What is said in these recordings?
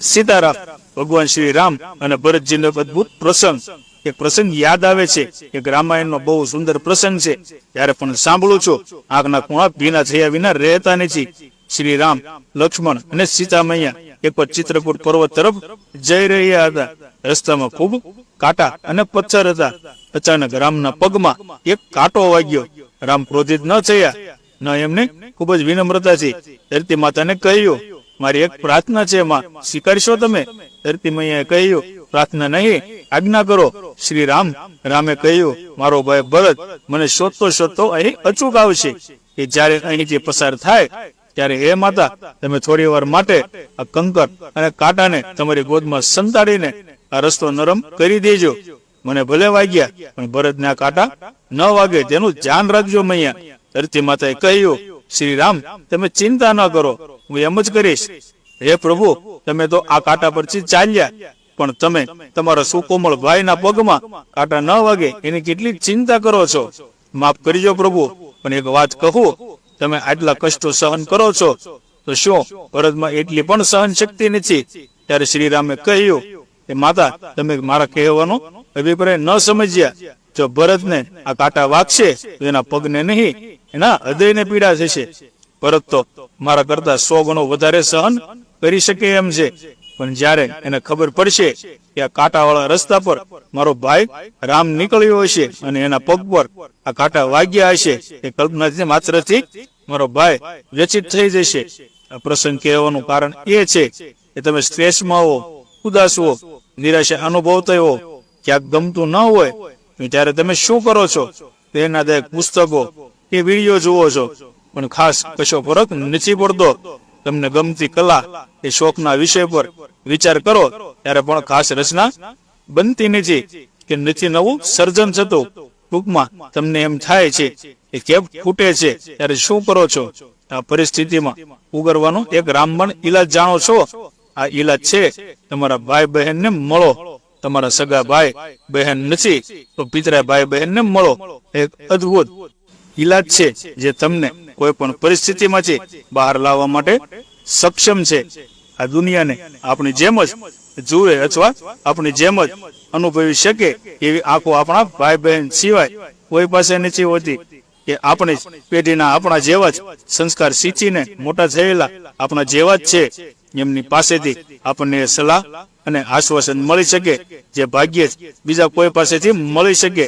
સીતારામ, ભગવાન શ્રી રામ અને ભરતજીનો અદભુત પ્રસંગ. એક પ્રસંગ યાદ આવે છે એક રામાયણનો બહુ સુંદર પ્રસંગ છે. ત્યારે પણ સાંભળું છું આગના ખૂણા ભીના થયા વિના રહેતા નથી. શ્રી રામ લક્ષ્મણ અને સીતા મૈયા એક વાર ચિત્રકૂટ પર્વત તરફ જઈ રહ્યા હતા. રસ્તામાં ખૂબ કાંટા અને પથ્થર હતા. અચાનક રામના પગમાં એક કાંટો વાગ્યો. રામ ક્રોધિત ન થયા. ન એમને ખૂબ જ વિનમ્રતાથી ધરતી માતાને કહ્યું મારી એક પ્રાર્થના છે એમાં સ્વીકારશો તમે? ધરતી મૈયાએ કહ્યું, પ્રાર્થના નહીં, આજ્ઞા કરો. શ્રી રામ રામે કહ્યું, મારો ભાઈ ભરત, મને શોધતો શોધતો અહીં અચૂક આવશે. કે જ્યારે અહીંથી પસાર થાય, ત્યારે હે માતા, તમે થોડી વાર માટે આ કંકર અને કાંટાને તમારી ગોદમાં સંતાડીને આ રસ્તો નરમ કરી દેજો. મને ભલે વાગ્યા, પણ ભરતને કાંટા ન વાગે, તેનું ધ્યાન રાખજો મૈયા. ધરતી માતાએ કહ્યું શ્રી રામ તમે ચિંતા ન કરો. હું એમ જ કરીશ. હે પ્રભુ, તમે તો આ કાંટા પરથી ચાલ્યા. પણ તમે તમારા સુકોમળ ભાઈના પગમાં કાંટા ન વાગે. એની કેટલી ચિંતા કરો છો. માફ કરજો પ્રભુ, પણ એક વાત કહું. તમે આટલા કષ્ટો સહન કરો છો. તો શું? ભરતમાં એટલી પણ સહન શક્તિ નથી. ત્યારે શ્રી રામે કહ્યું કે માતા, તમે મારા કહેવાનો અભિપ્રાય ન સમજ્યા. જો ભરતને આ કાંટા વાગશે તો એના પગને નહીં, એના હૃદયને પીડા થશે. ભરત તો મારા કરતા સો ગણો વધારે સહન કરી શકે એમ છે. પણ જ્યારે એને ખબર પડશે કે આ કાંટાવાળા રસ્તા પર મારો ભાઈ રામ નીકળ્યો હશે અને એના પગ પર આ કાંટા વાગ્યા હશે, એ કલ્પનાથી માત્રથી મારો ભાઈ વ્યચિત થઈ જશે. આ પ્રસંગ કહેવાનું કારણ એ છે કે તમે સ્ટ્રેસમાં હો, ઉદાસ હો નિરાશા અનુભવતા હો ક્યાંક ગમતું ન હોય ત્યારે તમે શું કરો છો? પ્રેરણાદાયક પુસ્તકો કે વીડિયો જુઓ છો? પણ ખાસ કશો ફરક નથી પડતો. તમને ગમતી કલા કે શોખના વિષય પર વિચાર કરો, ત્યારે પણ ખાસ રચના બનતી નથી કે નથી નવું સર્જન થતું. ટૂંકમાં તમને એમ થાય છે કે કેપ ફૂટે છે, ત્યારે શું કરો છો? આ પરિસ્થિતિમાં ઉગરવાનો એક રામબણ ઈલાજ જાણો છો? આ ઈલાજ છે, તમારા ભાઈ બહેનને મળો. તમારા સગા ભાઈ, બહેન નથી, તો પિતરા ભાઈ બહેનને મળો. એક અદ્ભુત ઈલાજ છે જે તમને કોઈ પણ પરિસ્થિતિમાંથી બહાર લાવવા માટે સક્ષમ છે. આ દુનિયાને આપણી જેમ જ જુએ અથવા આપણી જેમ જ અનુભવી શકે એવી આંખો આપણા ભાઈ બહેન સિવાય કોઈ પાસે નથી હોતી. કે આપણી પેઢીના આપણા જેવા જ સંસ્કાર શીખીને મોટા થયેલા આપણા જેવા જ છે. એમની પાસેથી આપણને સલાહ અને આશ્વાસન મળી શકે, જે ભાગ્યે બીજા કોઈ પાસેથી મળી શકે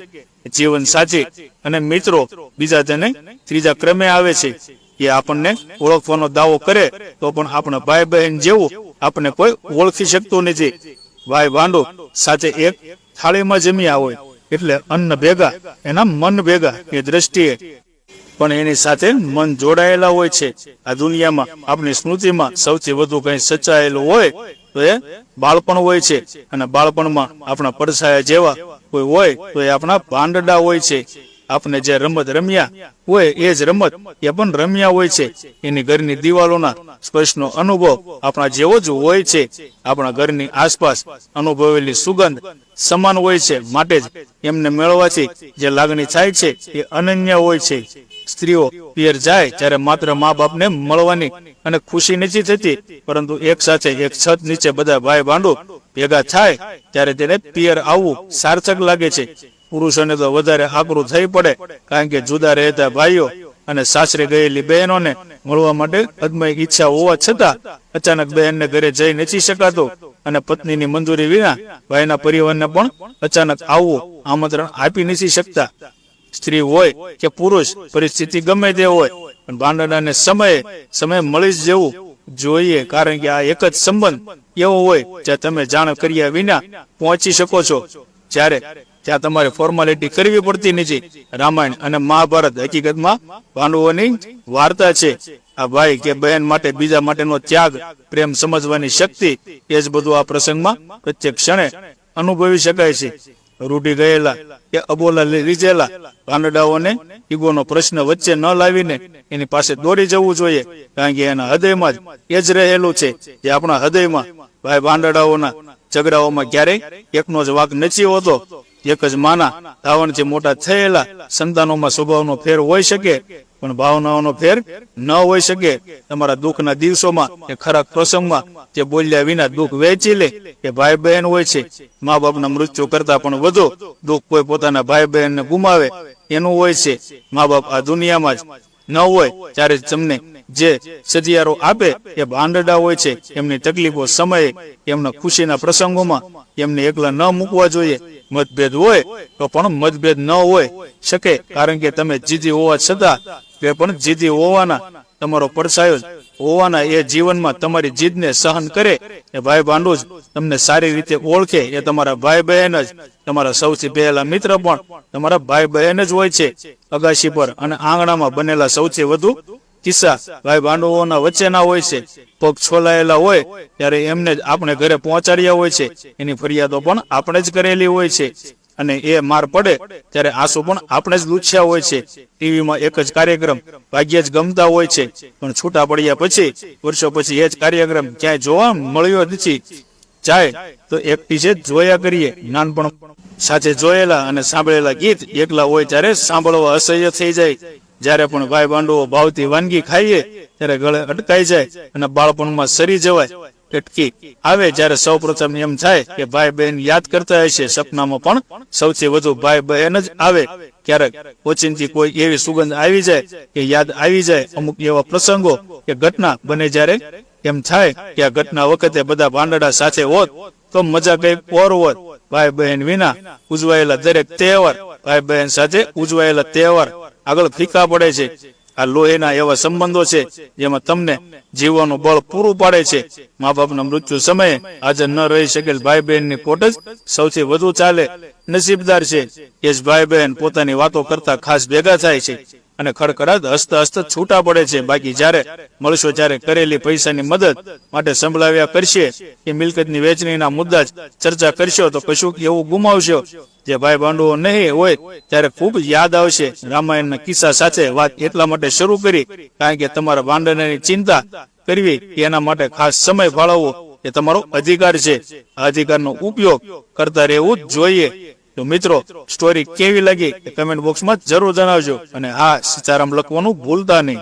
જીવન સાથી. અને મિત્રો, બીજા તેને ત્રીજા ક્રમે આવે છે. એ આપણને ઓળખવાનો દાવો કરે, તો પણ આપણા ભાઈ બહેન જેવું આપણને કોઈ ઓળખી શકતું નથી. ભાઈ વાંડો સાથે એક થાળીમાં જમ્યા હોય, એટલે અન્ન ભેગા, એના મન ભેગા, એ દ્રષ્ટિએ પણ એની સાથે મન જોડાયેલા હોય છે. આ દુનિયામાં આપણી સ્મૃતિમાં સૌથી વધુ કંઈ સચાયેલું હોય તો એ બાળપણ હોય છે. અને બાળપણમાં આપણા પડછાયા જેવા કોઈ હોય તો એ આપણા ભાંડડા હોય છે. આપણે જે રમત રમ્યા હોય એ જ રમત એ પણ રમ્યા હોય છે. એની ઘરની દિવાલોના સ્પર્શનો અનુભવ આપણા જેવો જ હોય છે. આપણા ઘરની આસપાસ અનુભવેલી સુગંધ સમાન હોય છે. માટે જ એમને મેળવવાથી જે લાગણી થાય છે એ અનન્ય હોય છે. સ્ત્રીઓ પિયર જાય ત્યારે માત્ર મા બાપને મળવાની અને ખુશી નથી થતી, પરંતુ એક સાથે એક છત નીચે બધા ભાઈ ભાંડુ ભેગા થાય ત્યારે તેને પિયર આવવું સાર્થક લાગે છે. પુરુષોને તો વધારે આકરું થઈ પડે, કારણ કે જુદા રહેતા ભાઈઓ અને સાસરે ગયેલી બહેનોને મળવા માટે અદમય ઈચ્છા હોવા છતાં અચાનક બહેનને ઘરે જઈ નથી શકાતો અને પત્નીની મંજૂરી વિના ભાઈના પરિવારને પણ અચાનક આવવું આમંત્રણ આપી નથી શકતા. સ્ત્રી હોય કે પુરુષ, પરિસ્થિતિ ગમે તે હોય, પણ ભાંડણાને સમયે, સમય મળી જવું જોઈએ, કારણ કે આ એક જ સંબંધ એવો હોય જ્યાં તમે જાણ કર્યા વિના પહોંચી શકો છો. જ્યારે ત્યાં તમારે ફોર્માલિટી કરવી પડતી નથી. રામાયણ અને મહાભારત હકીકતમાં પાંડવોની વાર્તા છે. આ ભાઈ કે બહેન માટે બીજા માટેનો ત્યાગ, પ્રેમ સમજવાની શક્તિ, એ જ બધું આ પ્રસંગમાં પ્રત્યેક ક્ષણે અનુભવી શકાય છે. રૂઢી ગયેલા કે અબોલા લીધેલા કાનડાઓને ઈગોનો પ્રશ્ન વચ્ચે ન લાવીને એની પાસે દોડી જવું જોઈએ, કારણ કે એના હૃદયમાં જ એ જ રહેલું છે જે આપણા હૃદયમાં ભાઈ પાંડડાઓના ઝઘડાઓમાં ક્યારેય એકનો જ વાક નથી હોતો. એક જ માના ધાવણથી મોટા થયેલા સંતાનોમાં સ્વભાવનો ફેર હોઈ શકે પણ ભાવનાઓનો ફેર ન હોઈ શકે. તમારા દુઃખના દિવસોમાં કે ખરાબ પ્રસંગમાં જે બોલ્યા વિના દુઃખ વહેંચી લે કે ભાઈ બહેન હોય છે. મા બાપના મૃત્યુ કરતા પણ વધુ દુઃખ કોઈ પોતાના ભાઈ બહેનને ગુમાવે એનું હોય છે. મા બાપ આ દુનિયામાં જ ન હોય, ત્યારે તમને જે સજિયારો આપે, એ ભાંડડા હોય છે. એમની તકલીફો સમયે, એમના ખુશીના પ્રસંગોમાં, એમને એકલા ન મૂકવા જોઈએ. મતભેદ હોય, તો પણ મતભેદ ન હોય શકે. કારણ કે તમે જીદી હોવા છતાં, તે પણ જીદી હોવાના તમારો પડસાયો હોવાના એ જીવનમાં તમારી જીદને સહન કરે એ ભાઈ ભાંડુ જ તમને સારી રીતે ઓળખે એ તમારા ભાઈ બહેન જ. તમારા સૌથી પહેલા મિત્ર પણ તમારા ભાઈ બહેન જ હોય છે. અગાશી પર અને આંગણામાં બનેલા સૌથી વધુ કિસ્સા ભાઈ ભાંડવોના વચ્ચેના હોય છે. પગ છોલાયેલા હોય ત્યારે એમને જ આપણે ઘરે પહોંચાડ્યા હોય છે. એની ફરિયાદો પણ આપણે જ કરેલી હોય છે. અને એ માર પડે, ત્યારે આંસુ પણ આપણે જ લૂછ્યા હોય છે. ટીવીમાં એક જ કાર્યક્રમ ભાગ્યે જ ગમતા હોય છે. પણ છૂટા પડ્યા પછી, વર્ષો પછી એ જ કાર્યક્રમ ક્યાંય જોવા મળ્યો નથી. જાય તો એકટી છે જોયા કરીએ. નાનપણ સાથે જોયેલા અને સાંભળેલા ગીત એકલા હોય ત્યારે સાંભળવા અસહ્ય થઈ જાય. જ્યારે પણ ભાઈ બાંડવો ભાવતી વાનગી ખાઈએ, ત્યારે ગળે અટકાઈ જાય અને બાળપણમાં સરી જવાય. અટકી આવે જ્યારે સૌ પ્રથમ એમ થાય કે ભાઈ બહેન યાદ કરતા હશે સપનામાં પણ, સૌથી વધુ ભાઈ બહેન જ આવે. ક્યારેક ઓચિંતી કોઈ એવી સુગંધ આવી જાય કે યાદ આવી જાય અમુક એવા પ્રસંગો કે ઘટના બને જ્યારે એમ થાય કે આ ઘટના વખતે બધા ભાંડડા સાથે હોત તો મજા કઈ ઓર હોત. ભાઈ બહેન વિના ઉજવાયેલા દરેક તહેવાર, ભાઈ બહેન સાથે ઉજવાયેલા તહેવાર આગળ ફીકા પડે છે. આ લોહીના એવા સંબંધો છે જેમાં તમને જીવવાનું બળ પૂરું પાડે છે. મા બાપના મૃત્યુ સમયે હાજર ન રહી શકેલ ભાઈ બહેનની કોટ જ સૌથી વધુ ચાલે નસીબદાર છે. એ જ ભાઈ બહેન પોતાની વાતો કરતા ખાસ ભેગા થાય છે. અને ખડખડાટ હસતા હસતા છૂટા પડે છે. બાકી જ્યારે મળશો ત્યારે કરેલી પૈસાની મદદ માટે સંભળાવ્યા કરશે કે મિલકતની વેચણીના મુદ્દા ચર્ચા કરશો તો કશુંક એવું ગુમાવશો. જે ભાઈ બાંડુઓ નહીં હોય ત્યારે ખૂબ યાદ આવશે. રામાયણના કિસ્સા સાથે વાત એટલા માટે શરૂ કરી, કારણ કે તમારા ભાંડણની ચિંતા કરવી એના માટે ખાસ સમય ફાળવવો એ તમારો અધિકાર છે. આ અધિકારનો ઉપયોગ કરતા રહેવું જ જોઈએ. તો મિત્રો સ્ટોરી કેવી લાગી કમેન્ટ બોક્સમાં જરૂર જણાવજો અને હા સીતારામ લખવાનું ભૂલતા નહીં.